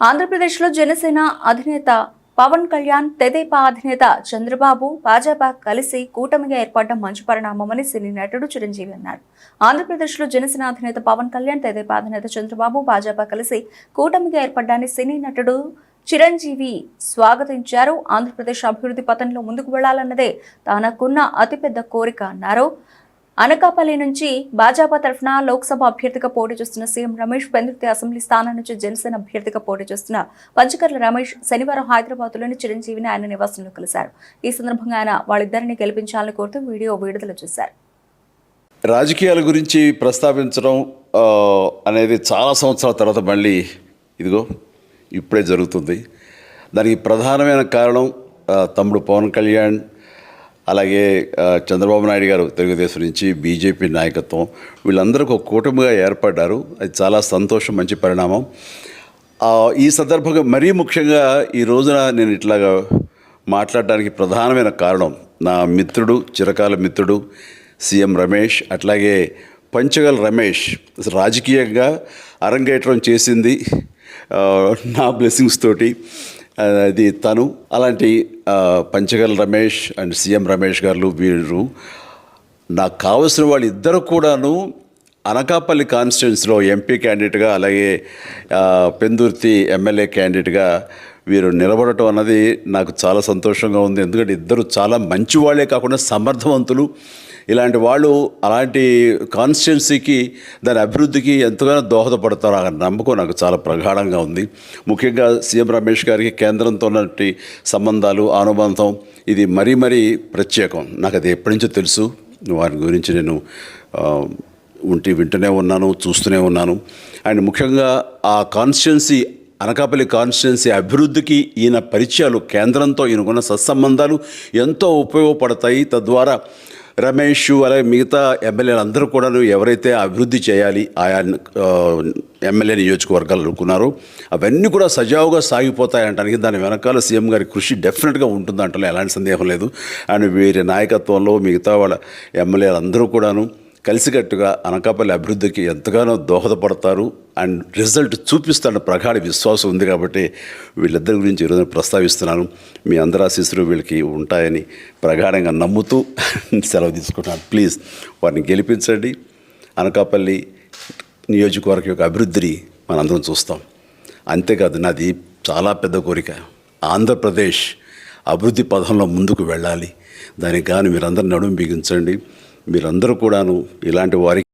ఆంధ్రప్రదేశ్లో జనసేన అధినేత పవన్ కళ్యాణ్ తెదేపా అధినేత చంద్రబాబు భాజపా కలిసి కూటమిగా ఏర్పడడం మంచి పరిణామమని సినీ నటుడు చిరంజీవి అన్నారు. ఆంధ్రప్రదేశ్లో జనసేన అధినేత పవన్ కళ్యాణ్ తెదేపా అధినేత చంద్రబాబు భాజపా కలిసి కూటమిగా ఏర్పడ్డాన్ని సినీ నటుడు చిరంజీవి స్వాగతించారు. ఆంధ్రప్రదేశ్ అభివృద్ధి పథంలో ముందుకు వెళ్ళాలన్నదే తనకున్న అతిపెద్ద కోరిక అన్నారు. అనకాపల్లి నుంచి భాజపా తరఫున లోక్సభ అభ్యర్థిగా పోటీ చేస్తున్న సీఎం రమేష్ పెందుర్తి అసెంబ్లీ స్థానం నుంచి జనసేన అభ్యర్థిగా పోటీ చేస్తున్న పంచకర్ల రమేష్ శనివారం హైదరాబాద్లోని చిరంజీవిని ఆయన నివాసంలో కలిశారు. ఈ సందర్భంగా ఆయన వాళ్ళిద్దరిని గెలిపించాలని కోరుతూ వీడియో విడుదల చేశారు. రాజకీయాల గురించి ప్రస్తావించడం అనేది చాలా సంవత్సరాల తర్వాత మళ్ళీ ఇదిగో ఇప్పుడే జరుగుతుంది. దానికి ప్రధానమైన కారణం తమ్ముడు పవన్ కళ్యాణ్ అలాగే చంద్రబాబు నాయుడు గారు తెలుగుదేశం నుంచి బీజేపీ నాయకత్వం వీళ్ళందరూ ఒక కూటమిగా ఏర్పడ్డారు. అది చాలా సంతోషం మంచి పరిణామం. ఈ సందర్భంగా మరీ ముఖ్యంగా ఈ రోజున నేను ఇట్లాగా మాట్లాడడానికి ప్రధానమైన కారణం నా మిత్రుడు చిరకాల మిత్రుడు సీఎం రమేష్ అట్లాగే పంచగల్ రమేష్ రాజకీయంగా అరంగేట్రం చేసింది నా బ్లెస్సింగ్స్ తోటి. అది తను uh, అలాంటి పంచగల్ రమేష్ అండ్ సీఎం రమేష్ గారు వీరు నాకు కావలసిన వాళ్ళు ఇద్దరు కూడాను అనకాపల్లి కాన్స్టిట్యున్సీలో ఎంపీ క్యాండిడేట్గా అలాగే uh, పెందుర్తి ఎమ్మెల్యే క్యాండిడేట్గా వీరు నిలబడటం అన్నది నాకు చాలా సంతోషంగా ఉంది. ఎందుకంటే ఇద్దరు చాలా మంచి వాళ్ళే కాకుండా సమర్థవంతులు. ఇలాంటి వాళ్ళు అలాంటి కాన్స్టిట్యున్సీకి దాని అభివృద్ధికి ఎంతగానో దోహదపడతారు ఆ నమ్మకం నాకు చాలా ప్రగాఢంగా ఉంది. ముఖ్యంగా సీఎం రమేష్ గారికి కేంద్రంతో ఉన్నటువంటి సంబంధాలు అనుబంధం ఇది మరీ మరీ ప్రత్యేకం. నాకు అది ఎప్పటి నుంచో తెలుసు. వారి గురించి నేను ఉంటి వింటూనే ఉన్నాను చూస్తూనే ఉన్నాను. అండ్ ముఖ్యంగా ఆ కాన్స్టిట్యున్సీ అనకాపల్లి కాన్స్టిట్యున్సీ అభివృద్ధికి ఈయన పరిచయాలు కేంద్రంతో ఈయనకున్న సత్సంబంధాలు ఎంతో ఉపయోగపడతాయి. తద్వారా రమేష్ అలాగే మిగతా ఎమ్మెల్యేలు అందరూ కూడాను ఎవరైతే అభివృద్ధి చేయాలి ఆయా ఎమ్మెల్యే నియోజకవర్గాలు అనుకున్నారో అవన్నీ కూడా సజావుగా సాగిపోతాయంటానికి దాని వెనకాల సీఎం గారి కృషి డెఫినెట్గా ఉంటుంది ఎలాంటి సందేహం లేదు. అండ్ వీరి నాయకత్వంలో మిగతా వాళ్ళ ఎమ్మెల్యేలు అందరూ కూడాను కలిసికట్టుగా అనకాపల్లి అభివృద్ధికి ఎంతగానో దోహదపడతారు. అండ్ రిజల్ట్ చూపిస్తాడన్న ప్రగాఢ విశ్వాసం ఉంది కాబట్టి వీళ్ళిద్దరి గురించి ఈరోజు ప్రస్తావిస్తున్నాను. మీ అందరు ఆశీస్సులు వీళ్ళకి ఉంటాయని ప్రగాఢంగా నమ్ముతూ సెలవు తీసుకుంటున్నాను. ప్లీజ్ వారిని గెలిపించండి. అనకాపల్లి నియోజకవర్గం యొక్క అభివృద్ధిని మనందరం చూస్తాం. అంతేకాదు నాది చాలా పెద్ద కోరిక. ఆంధ్రప్రదేశ్ అభివృద్ధి పథంలో ముందుకు వెళ్ళాలి. దానికి కానీ మీరందరూ నడుము బిగించండి. మీరందరూ కూడాను ఇలాంటి వారికి